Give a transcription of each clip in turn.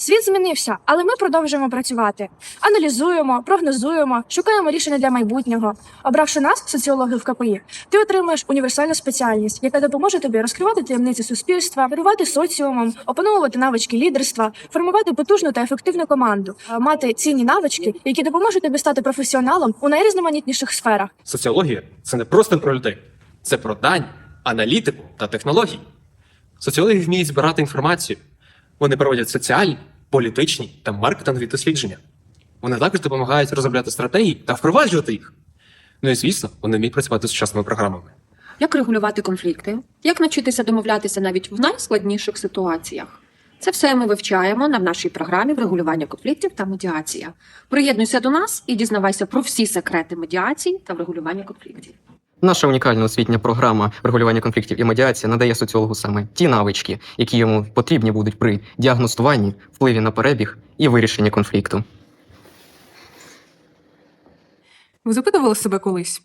Світ змінився, але ми продовжуємо працювати. Аналізуємо, прогнозуємо, шукаємо рішення для майбутнього. Обравши нас, соціологів в КПІ, ти отримаєш універсальну спеціальність, яка допоможе тобі розкривати таємниці суспільства, керувати соціумом, опановувати навички лідерства, формувати потужну та ефективну команду, мати цінні навички, які допоможуть тобі стати професіоналом у найрізноманітніших сферах. Соціологія це не просто про людей, це про дань, аналітику та технології. Соціологи вміють збирати інформацію. Вони проводять соціальні, політичні та маркетингові дослідження. Вони також допомагають розробляти стратегії та впроваджувати їх. Ну і звісно, вони вміють працювати з сучасними програмами. Як регулювати конфлікти? Як навчитися домовлятися навіть в найскладніших ситуаціях? Це все ми вивчаємо на нашій програмі врегулювання конфліктів та медіація. Приєднуйся до нас і дізнавайся про всі секрети медіації та врегулювання конфліктів. Наша унікальна освітня програма регулювання конфліктів і медіація надає соціологу саме ті навички, які йому потрібні будуть при діагностуванні, впливі на перебіг і вирішенні конфлікту. Ви запитували себе колись,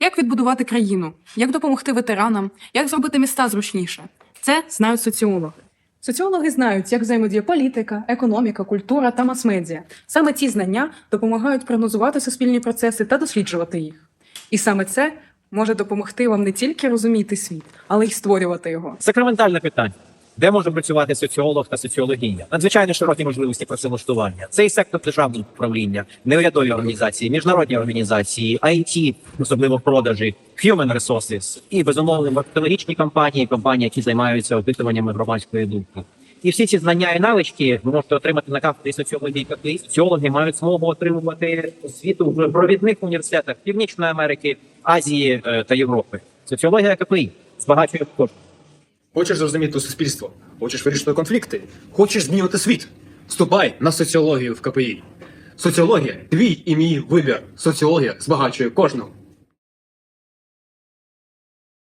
як відбудувати країну, як допомогти ветеранам, як зробити міста зручніше? Це знають соціологи. Соціологи знають, як взаємодіє політика, економіка, культура та мас-медіа. Саме ці знання допомагають прогнозувати суспільні процеси та досліджувати їх. І саме це може допомогти вам не тільки розуміти світ, але й створювати його. Сакраментальне питання. Де може працювати соціолог та соціологиня? Надзвичайно широкі можливості працевлаштування. Це і сектор державного управління, неурядові організації, міжнародні організації, IT, особливо продажі, human resources і безумовно технологічні компанії, компанії, які займаються опитуваннями громадської думки. І всі ці знання і навички ви можете отримати на кафедрі соціології КПІ. Соціологи мають змогу отримувати освіту в провідних університетах Північної Америки, Азії е, та Європи. Соціологія КПІ збагачує кожного. Хочеш зрозуміти суспільство, хочеш вирішити конфлікти, хочеш змінювати світ. Вступай на соціологію в КПІ. Соціологія твій і мій вибір. Соціологія збагачує кожного.